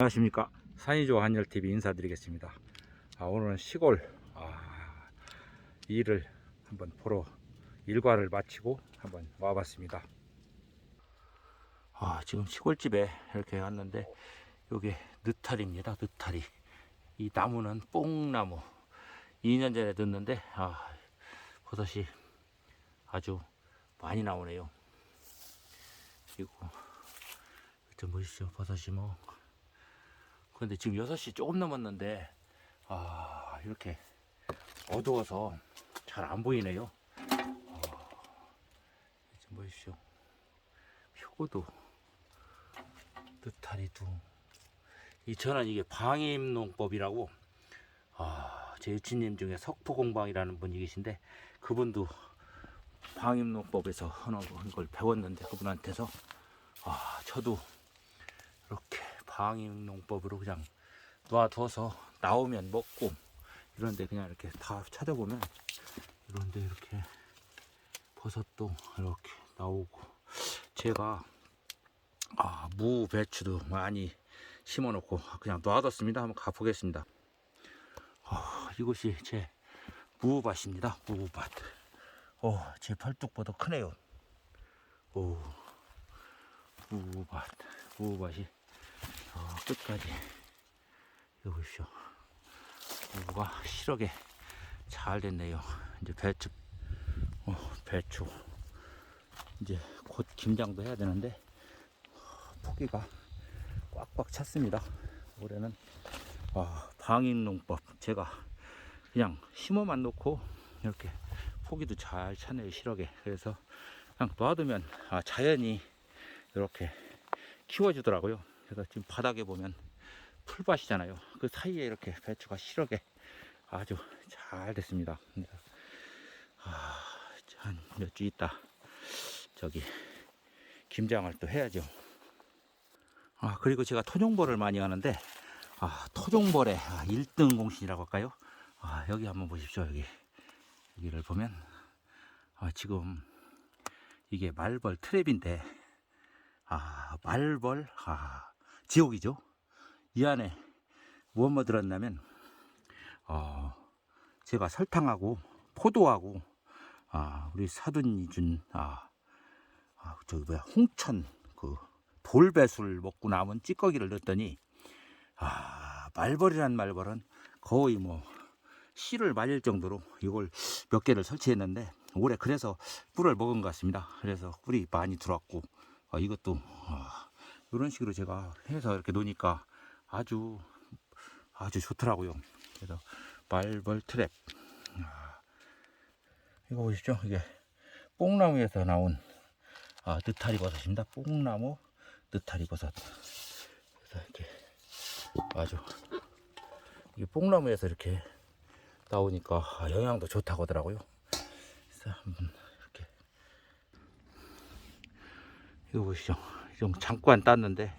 안녕하십니까. 산이조 한열TV 인사드리겠습니다. 아, 오늘은 시골 아, 일을 한번 보러 일과를 마치고 한번 와봤습니다. 아, 지금 시골집에 이렇게 왔는데 요게 느타리입니다 느타리. 이 나무는 뽕나무. 2년 전에 듣는데 아, 버섯이 아주 많이 나오네요. 그리고 좀 보십시오. 버섯이 뭐 그런데 지금 6시 조금 넘었는데 아 이렇게 어두워서 잘 안 보이네요. 아, 좀 보십시오. 표고도 느타리도 이 저는 이게 방임농법이라고 아, 제 유치님 중에 석포공방이라는 분이 계신데 그분도 방임농법에서 하는 걸 배웠는데 그분한테서 아 저도 방임농법으로 그냥 놔둬서 나오면 먹고 이런데 그냥 이렇게 다 찾아보면 이런데 이렇게 버섯도 이렇게 나오고 제가 아, 무 배추도 많이 심어 놓고 그냥 놔뒀습니다. 한번 가보겠습니다. 아, 이곳이 제 무밭입니다. 무밭. 어, 제 팔뚝보다 크네요. 오, 무밭. 무밭이 어, 끝까지 여기 보십시오. 무가 실하게 잘 됐네요. 이제 배추, 어, 배추. 이제 곧 김장도 해야 되는데 어, 포기가 꽉꽉 찼습니다. 올해는 아, 방임농법 제가 그냥 심어만 놓고 이렇게 포기도 잘 차네요. 실하게. 그래서 그냥 놔두면 아, 자연이 이렇게 키워주더라고요. 그래서 지금 바닥에 보면 풀밭이잖아요. 그 사이에 이렇게 배추가 실하게 아주 잘 됐습니다. 그래서 아, 한몇 주 있다 저기 김장을 또 해야죠. 아 그리고 제가 토종벌을 많이 하는데 아 토종벌의 아, 1등 공신이라고 할까요? 아 여기 한번 보십시오 여기 여기를 보면 아, 지금 이게 말벌 트랩인데 아 말벌 아 지옥이죠. 이 안에 무엇뭐 들었냐면 어 제가 설탕하고 포도하고 아 우리 사돈이 준 아 아, 저기 뭐야 홍천 그 돌배수를 먹고 남은 찌꺼기를 넣었더니 아 말벌이란 말벌은 거의 뭐 씨를 말릴 정도로 이걸 몇 개를 설치했는데 올해 그래서 꿀을 먹은 것 같습니다. 그래서 꿀이 많이 들어왔고 아, 이것도 아, 이런 식으로 제가 해서 이렇게 놓으니까 아주 아주 좋더라고요. 그래서 말벌 트랩 아, 이거 보십시오. 이게 뽕나무에서 나온 아, 느타리 버섯입니다. 뽕나무 느타리 버섯. 그래서 이렇게 아주 이게 뽕나무에서 이렇게 나오니까 아, 영양도 좋다고 하더라고요. 그래서 한번 이렇게 이거 보시죠. 좀 잠깐 땄는데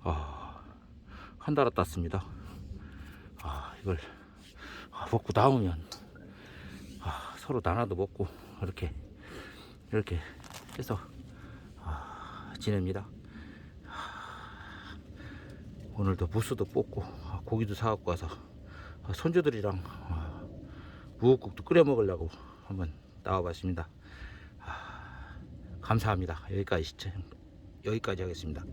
아, 한 달아 땄습니다. 아, 이걸 아, 먹고 남으면 아, 서로 나눠도 먹고 이렇게 이렇게 해서 아, 지냅니다. 아, 오늘도 무스도 뽑고 아, 고기도 사갖고 와서 아, 손주들이랑 아, 무국국도 끓여 먹으려고 한번 나와봤습니다. 아, 감사합니다. 여기까지 시청 여기까지 하겠습니다.